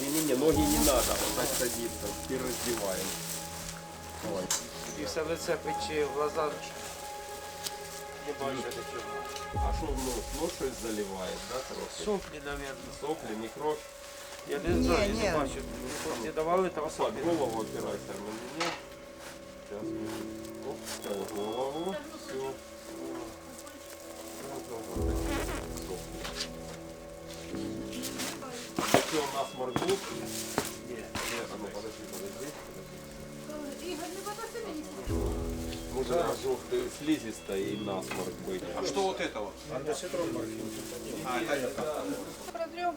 Не-не-не, ноги не надо, вот так садиться, теперь раздеваем. Давай. І все лице пече, в глаза. Не бачу нічого. А что в нос? Нос щось заливает, да, трохи? Соплі, мабуть. Сопли, не кровь. Я не знаю, я не бачу. Не давали там соплі. голову опирайся, на слизистая и насморк быть. А что вот это вот? А, это как? Протрем.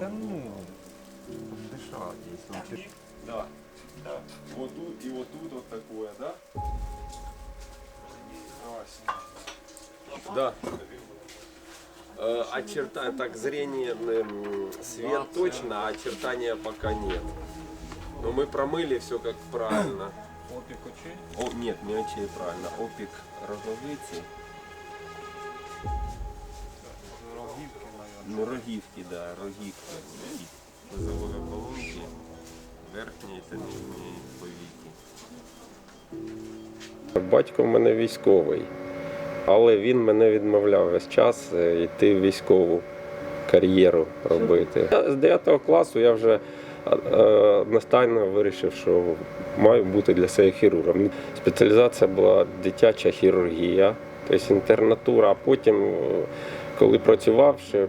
Да ну, дышать, если Да, да. Вот тут и вот тут вот такое, да? Да. Э, очерта... Так, зрение, свет точно, а очертания пока нет. Но мы промыли все как правильно. Опик очей? О, нет, не очей правильно. Опик роговиці. Рогівки, наверное. Ну, рогівки, да, рогівки. Козової оболонки, верхньої та нижньої повіки. Батько в мене військовий, але він мене відмовляв весь час е, йти в військову кар'єру робити. З 9 класу я вже одностайно вирішив, що маю бути для себе хірургом. Спеціалізація була дитяча хірургія, тобто інтернатура, а потім. е, коли працював, ще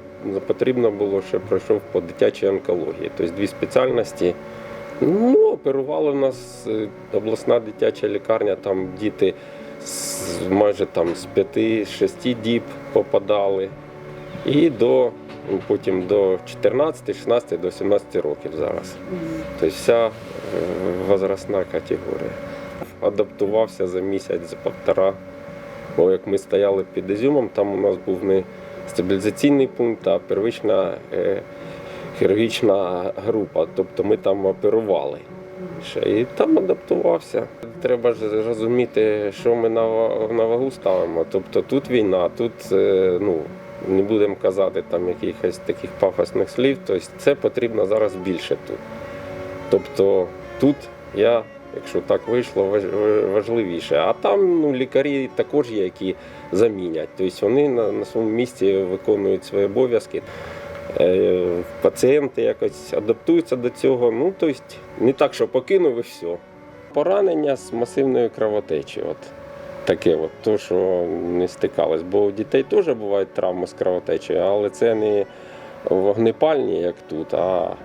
потрібно було, ще пройшов по дитячій онкології. Тобто дві спеціальності. Ну, оперували в нас е, обласна дитяча лікарня, там діти майже там з 5-6 діб попадали. І до, потім до 14, 16, до 17 років зараз. Тобто вся е, возрастна категорія. Адаптувався за місяць, за півтора. Бо як ми стояли під Ізюмом, там у нас був не стабілізаційний пункт, а первична е, хірургічна група. Тобто ми там оперували. Ще, і там адаптувався. Треба ж розуміти, що ми на, вагу ставимо. Тобто тут війна, тут е, ну, не будемо казати там якихось таких пафосних слів. Тобто це потрібно зараз більше тут. Тобто тут я, якщо так вийшло, важливіше. А там ну, лікарі також є, які замінять. Тобто вони на, на своєму місці виконують свої обов'язки. Е, Пацієнти якось адаптуються до цього. Ну, тобто не так, що покинув і все. Поранення з масивною кровотечею. От. Таке, от, то, що не стикалось. Бо у дітей теж бувають травми з кровотечею, але це не вогнепальні, як тут, а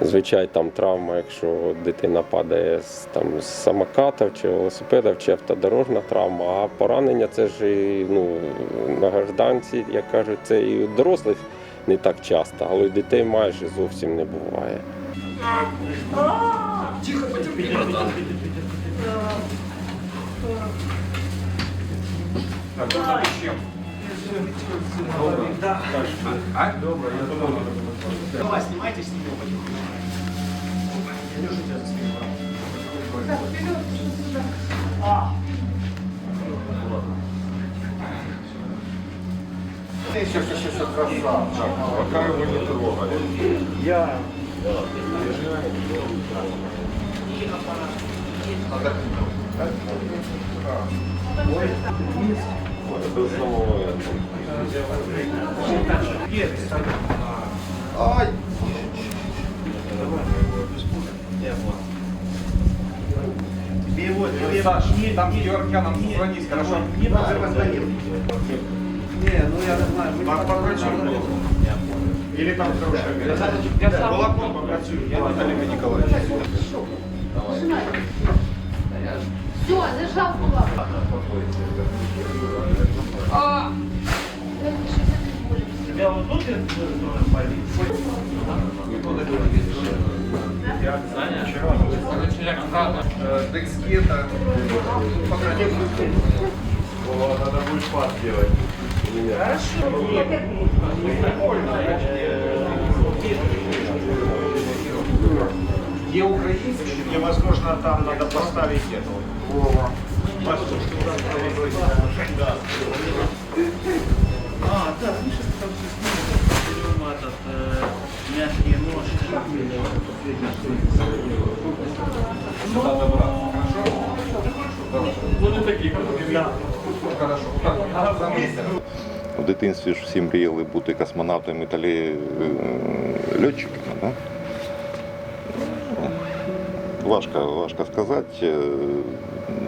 звичай там травма, якщо дитина падає з, там, з самоката чи велосипеда, чи автодорожна травма, а поранення це ж і, ну, на гражданці, як кажуть, це і у дорослих не так часто, але у дітей майже зовсім не буває. Давай, снимайте, снимем потихоньку. Илюша, тебя заснимем. А. Все, все, все, все, красавчик. Пока его не трогали. Я. До самого этого. Ай! Тебе его, тебе Саш, не, там с не, Георгианом не, созвонись, хорошо? Не, не позвонил. Не, ну я не знаю. мы По- не по врачам позвонили. Или там с дружками. Кулаком попрацюю. Олега Николаевича. Все, зажал кулак. А. Тебя вот тут Декскета. Надо будет пас делать. Прикольно. Є українські. И, возможно, там надо поставить эту. Воздушку. Да. А, да, Миша там все снимет, берем этот, э, мягкие ножки. В дитинстві ж всі мріяли бути космонавтами та лі- е, льотчиками. Да? Важко, важко сказати. Е,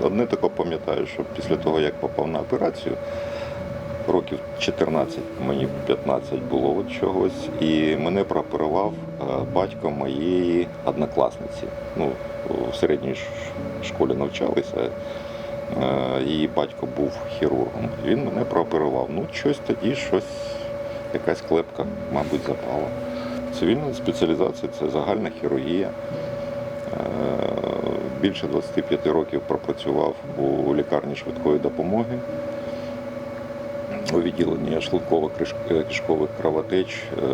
Одне таке пам'ятаю, що після того, як попав на операцію, років 14, мені 15 було от чогось, і мене прооперував е, батько моєї однокласниці. Ну, в середній школі навчалися. Е, Її батько був хірургом. Він мене прооперував. Ну, щось тоді, щось, якась клепка, мабуть, запала. Цивільна спеціалізація це загальна хірургія. Більше 25 років пропрацював у лікарні швидкої допомоги. У відділенні шлунково-кишкових кровотеч, е,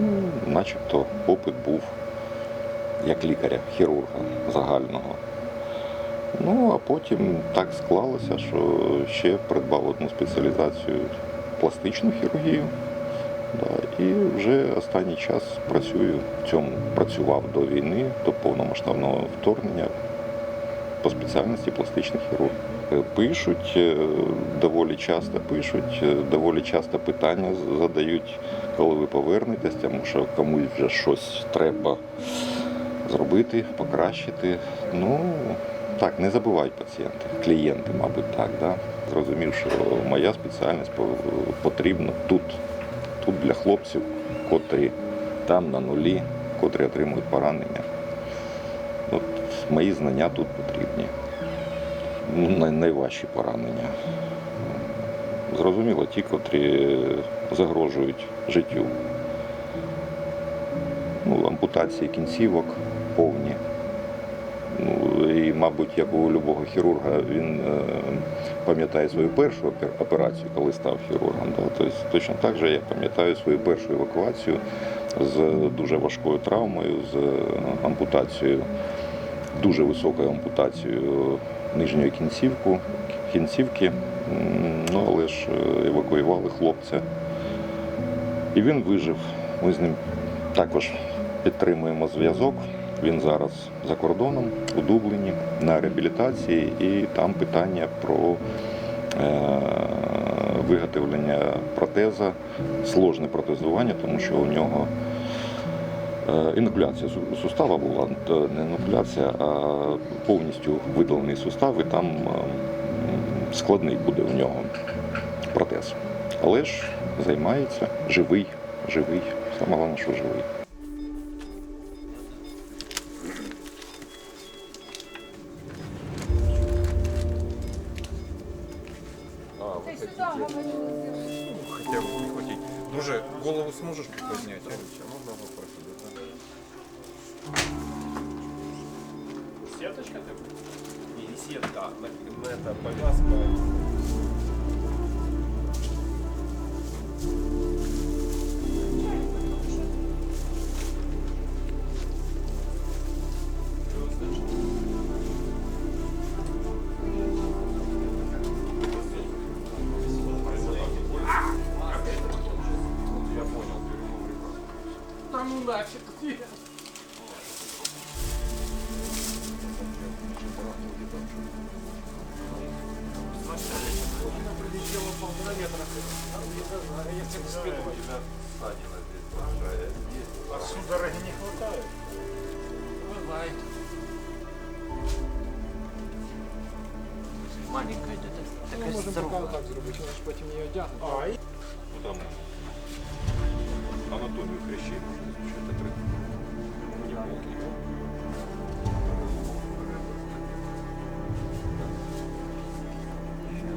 ну, начебто опит був як лікаря, хірурга загального. Ну, а потім так склалося, що ще придбав одну спеціалізацію пластичну хірургію. Да, і вже останній час працюю в цьому. Працював до війни, до повномасштабного вторгнення по спеціальності пластичний хірург. Е, Пишуть, е, доволі часто пишуть, е, доволі часто питання задають, коли ви повернетесь, тому що комусь вже щось треба зробити, покращити. Ну, так, не забувають пацієнти, клієнти, мабуть, так. Да? Зрозумів, що моя спеціальність потрібна тут, тут для хлопців, котрі там на нулі, котрі отримують поранення. От мої знання тут потрібні. Ну, найважчі поранення. Зрозуміло, ті, котрі загрожують життю. Ну, ампутації кінцівок повні. Ну, і, мабуть, як у любого хірурга, він е, пам'ятає свою першу операцію, коли став хірургом. Тобто, точно так же я пам'ятаю свою першу евакуацію з дуже важкою травмою, з е, ампутацією, дуже високою ампутацією нижньої кінцівку, кінцівки. Ну, але ж е, евакуювали хлопця. І він вижив. Ми з ним також підтримуємо зв'язок. Він зараз за кордоном у Дубліні на реабілітації, і там питання про е, виготовлення протеза, сложне протезування, тому що у нього е, інокуляція сустава була, не інокуляція, а повністю видалений сустав, і там е, складний буде у нього протез. Але ж займається живий, живий. Саме головне, що живий. нафиг. Нет. прилетела полтора метра. Я всем спину. А судороги не хватает. Бывает. Маленькая это такая здоровая. Мы можем пока так сделать, иначе потом ее одягнут. А, и... можна звучати три.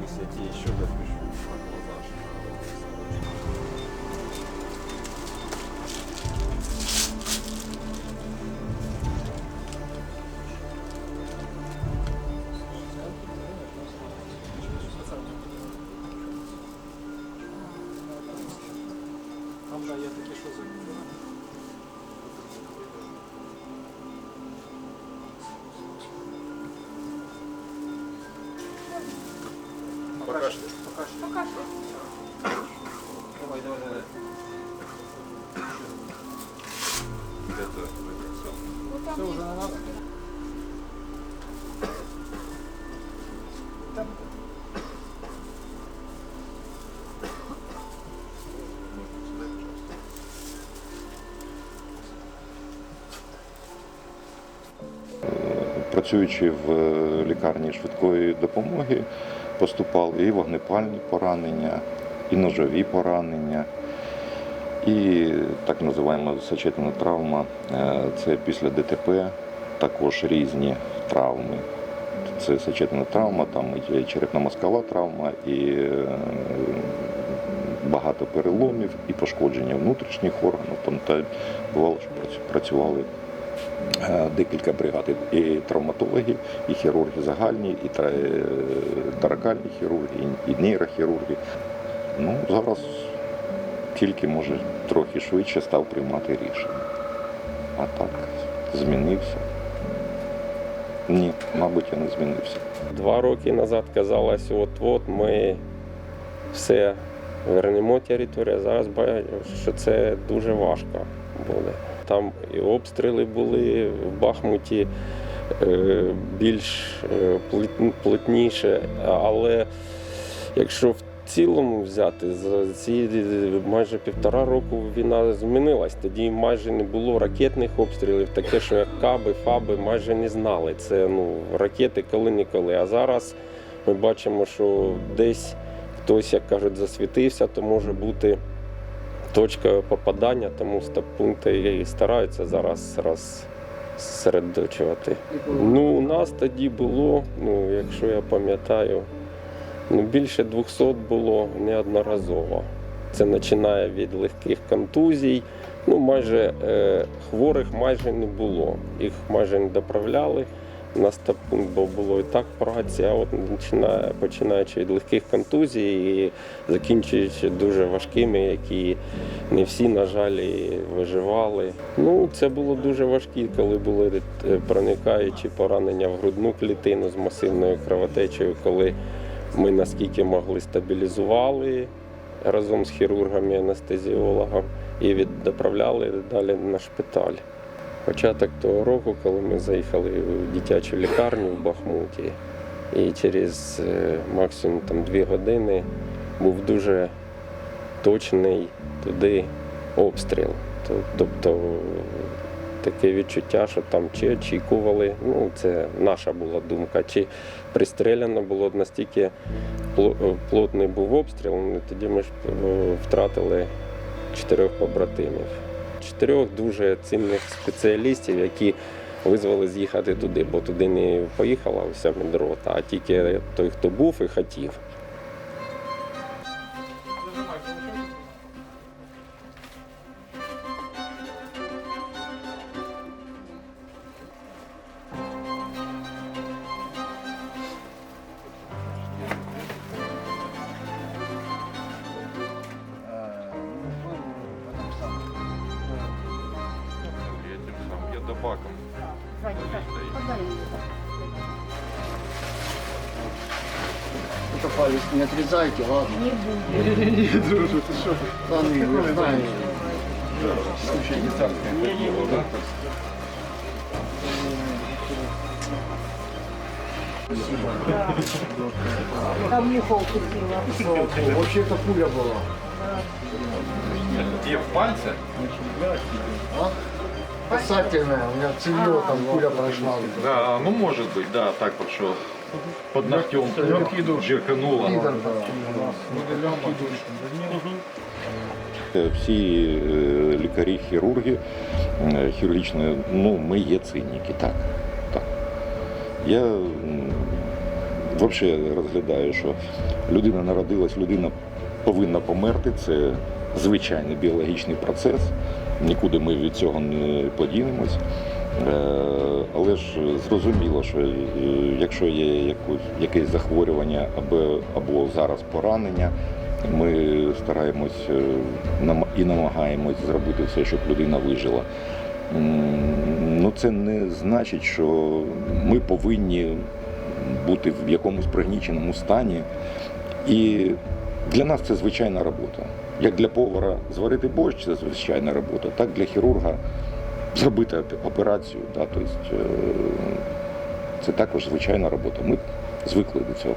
Если я тебе еще допишу Пока що. Давай, давай, давай. Это, это, Ну, там. Працюючи в е, лікарні швидкої допомоги, поступали і вогнепальні поранення, і ножові поранення, і так називаємо сечетина травма. Е, Це після ДТП також різні травми. Це сечетина травма, там і черепно-мозкова травма, і е, багато переломів, і пошкодження внутрішніх органів. Там та бувало, що працювали декілька бригад і травматологи, і хірурги загальні, і е, таракальні хірурги, і нейрохірурги. Ну, зараз тільки може трохи швидше став приймати рішення. А так, змінився. Ні, мабуть, я не змінився. Два роки назад казалось, от-от ми все вернемо територію. Зараз бачу, що це дуже важко. Там і обстріли були в Бахмуті е, більш е, плотніше, але якщо в цілому взяти, за ці майже півтора року війна змінилась. Тоді майже не було ракетних обстрілів, таке, що як каби, фаби майже не знали. Це ну, ракети коли-ніколи. А зараз ми бачимо, що десь хтось, як кажуть, засвітився, то може бути точка попадання, тому стаб-пункти і стараються зараз розсередочувати. Ну, у нас тоді було, ну, якщо я пам'ятаю, ну, більше 200 було неодноразово. Це починає від легких контузій. Ну, майже е, хворих майже не було. Їх майже не доправляли на стаб-пункт, бо було і так праці, а от починаючи від легких контузій і закінчуючи дуже важкими, які не всі, на жаль, і виживали. Ну, це було дуже важкі, коли були е, проникаючі поранення в грудну клітину з масивною кровотечею, коли ми наскільки могли стабілізували разом з хірургами, анестезіологом і відправляли далі на шпиталь. Початок того року, коли ми заїхали в дитячу лікарню в Бахмуті, і через е, максимум там, дві години був дуже точний туди обстріл. Тобто таке відчуття, що там чи очікували, ну це наша була думка, чи пристреляно було настільки плотний був обстріл, ну, тоді ми ж е, втратили чотирьох побратимів. Чотирьох дуже цінних спеціалістів, які визвали з'їхати туди, бо туди не поїхала вся медрота, а тільки той, хто був і хотів. Это палец не отрезайте, ладно? Не буду. Не, не, не, дружу, ты что? Я знаю. Слушай, не царское это дело, да? Там мухов купила. Вообще-то пуля была. Где, в пальце? А? Касательная, у меня цевьё там пуля прошла. Да, ну может быть, да, так вот что под ногтем да. Е, Всі е, лікарі, хірурги е, хірургічної, ну, ми є циніки, так. так. Я взагалі розглядаю, що людина народилась, людина повинна померти. Це звичайний біологічний процес. Нікуди ми від цього не подінемось. Е, Але ж зрозуміло, що е, якщо є якусь, якесь захворювання або, або зараз поранення, ми стараємось е, і намагаємось зробити все, щоб людина вижила. Ну, це не значить, що ми повинні бути в якомусь пригніченому стані і Для нас це звичайна робота. Як для повара зварити борщ це звичайна робота, так для хірурга зробити оп- операцію. Да, тобто, це також звичайна робота. Ми звикли до цього.